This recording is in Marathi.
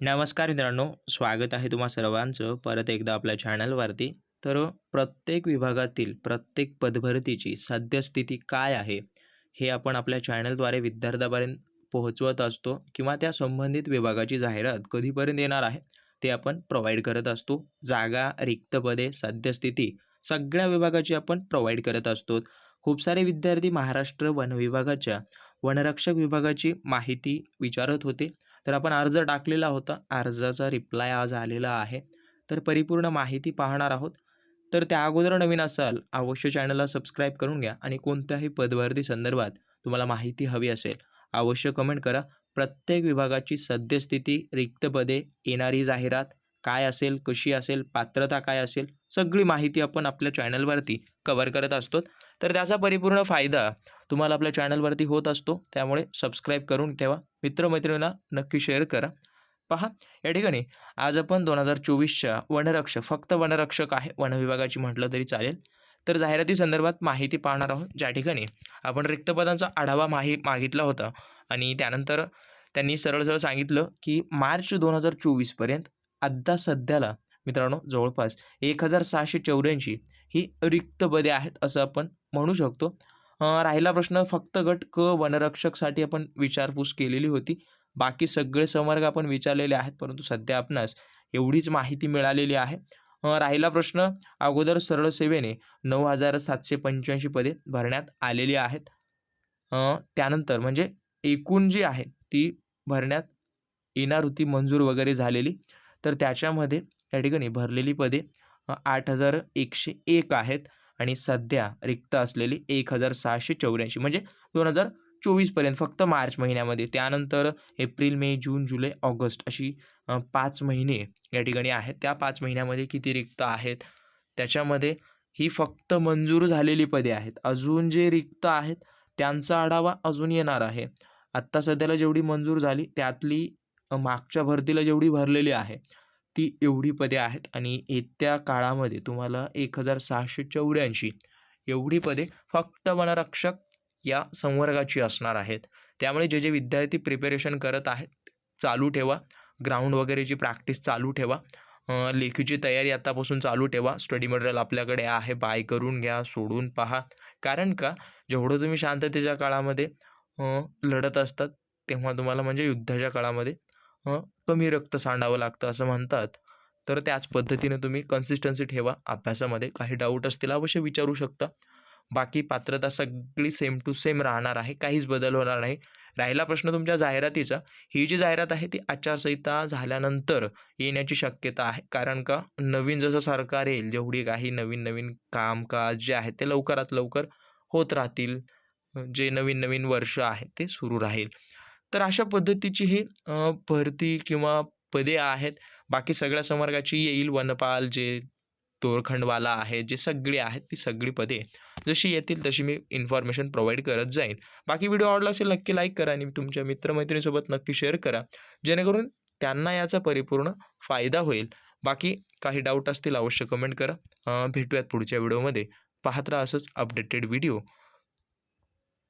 नमस्कार मित्रांनो स्वागत आहे तुम्हा सर्वांचं परत एकदा आपल्या चॅनलवरती. तर प्रत्येक विभागातील प्रत्येक पदभरतीची सद्यस्थिती काय आहे हे आपण आपल्या चॅनलद्वारे विद्यार्थ्यापर्यंत पोहोचवत असतो किंवा त्या संबंधित विभागाची जाहिरात कधीपर्यंत येणार आहे ते आपण प्रोव्हाइड करत असतो. जागा रिक्त पदे सद्यस्थिती सगळ्या विभागाची आपण प्रोव्हाइड करत असतो. खूप सारे विद्यार्थी महाराष्ट्र वन विभागाच्या वनरक्षक विभागाची माहिती विचारत होते. तर आपण अर्ज टाकलेला होता. अर्जाचा रिप्लाय आज आलेला आहे. तर परिपूर्ण माहिती पाहणार आहोत. तर त्या अगोदर नवीन असाल अवश्य चॅनलला सबस्क्राईब करून घ्या आणि कोणत्याही पदभरती संदर्भात तुम्हाला माहिती हवी असेल अवश्य कमेंट करा. प्रत्येक विभागाची सद्यस्थिती रिक्त पदे येणारी जाहिरात काय असेल कशी असेल पात्रता काय असेल सगळी माहिती आपण आपल्या चॅनलवरती कवर करत असतो. तर त्याचा परिपूर्ण फायदा तुम्हाला आपल्या चॅनलवरती होत असतो त्यामुळे सबस्क्राईब करून ठेवा. मित्रमैत्रिणींना नक्की शेअर करा. पहा या ठिकाणी आज आपण दोन हजार चोवीसच्या वनरक्षक फक्त वनरक्षक आहे वनविभागाची म्हटलं तरी चालेल. तर जाहिराती संदर्भात माहिती पाहणार आहोत ज्या ठिकाणी आपण रिक्तपदांचा आढावा माही मागितला होता. आणि त्यानंतर त्यांनी सरळ सरळ सांगितलं की मार्च दोन हजार चोवीसपर्यंत आत्ता सध्याला मित्रांनो जवळपास एक हजार सहाशे चौऱ्याऐंशी ही रिक्त पदे आहेत असं आपण म्हणू शकतो. राहिला प्रश्न फक्त गट क वनरक्षकसाठी आपण विचारपूस केलेली होती. बाकी सगळे संवर्ग आपण विचारलेले आहेत परंतु सध्या आपणास एवढीच माहिती मिळालेली आहे. राहिला प्रश्न अगोदर सरळ सेवेने नऊ हजार सातशे पंच्याऐंशी पदे भरण्यात आलेली आहेत. त्यानंतर म्हणजे एकूण जी आहे ती भरण्यात येणार होती मंजूर वगैरे झालेली. तर त्याच्यामध्ये या ठिकाणी भरलेली पदे आठ हजार एकशे एक आहेत. आणि सध्या रिक्त असलेली एक हजार सहाशे चौऱ्याऐंशी म्हणजे दोन हजार चोवीसपर्यंत फक्त मार्च महिन्यामध्ये. त्यानंतर एप्रिल मे जून जुलै ऑगस्ट अशी पाच महिने या ठिकाणी आहेत. त्या पाच महिन्यामध्ये किती रिक्त आहेत? त्याच्यामध्ये ही फक्त मंजूर झालेली पदे आहेत. अजून जे रिक्त आहेत त्यांचा आढावा अजून येणार आहे. आत्ता सध्याला जेवढी मंजूर झाली त्यातली मागच्या भरतीला जेवढी भरलेली आहे ती एवढी पदे आहेत आणि येत्या काळामध्ये तुम्हाला एक हजार सहाशे चौऱ्याऐंशी एवढी पदे फक्त वनरक्षक या संवर्गाची असणार आहेत. त्यामुळे जे जे विद्यार्थी प्रिपेरेशन करत आहेत चालू ठेवा. ग्राउंड वगैरेची प्रॅक्टिस चालू ठेवा. लेखीची तयारी आतापासून चालू ठेवा. स्टडी मटेरियल आपल्याकडे आहे. बाय करून घ्या सोडून पहा. कारण का? जेवढं तुम्ही शांततेच्या काळामध्ये लढत असतात तेव्हा तुम्हाला म्हणजे युद्धाच्या काळामध्ये कमी रक्त सांडावं लागतं असं म्हणतात. तर त्याच पद्धतीने तुम्ही कन्सिस्टन्सी ठेवा. अभ्यासामध्ये काही डाऊट असतील अवश्य विचारू शकता. बाकी पात्रता सगळी सेम टू सेम राहणार आहे. काहीच बदल होणार नाही. राहिला प्रश्न तुमच्या जाहिरातीचा. ही जी जाहिरात आहे ती आचारसंहिता झाल्यानंतर येण्याची शक्यता आहे. कारण का? नवीन जसं सरकार येईल जेवढी काही नवीन नवीन कामकाज जे आहे ते लवकरात लवकर होत राहतील. जे नवीन नवीन वर्ष आहे ते सुरू राहील. तर अशा पद्धतीची ही भरती किंवा पदे आहेत. बाकी सगळ्या संवर्गाची येईल वनपाल जे दोरखंडवाला आहे जे सगळी आहेत ती सगळी पदे जशी येतील तशी मी इन्फॉर्मेशन प्रोव्हाइड करत जाईन. बाकी व्हिडिओ आवडला असेल नक्की लाईक करा आणि तुमच्या मित्रमैत्रिणीसोबत नक्की शेअर करा. जेणेकरून त्यांना याचा परिपूर्ण फायदा होईल. बाकी काही डाऊट असतील अवश्य कमेंट करा. भेटूयात पुढच्या व्हिडिओमध्ये पाहत राहा असंच अपडेटेड व्हिडिओ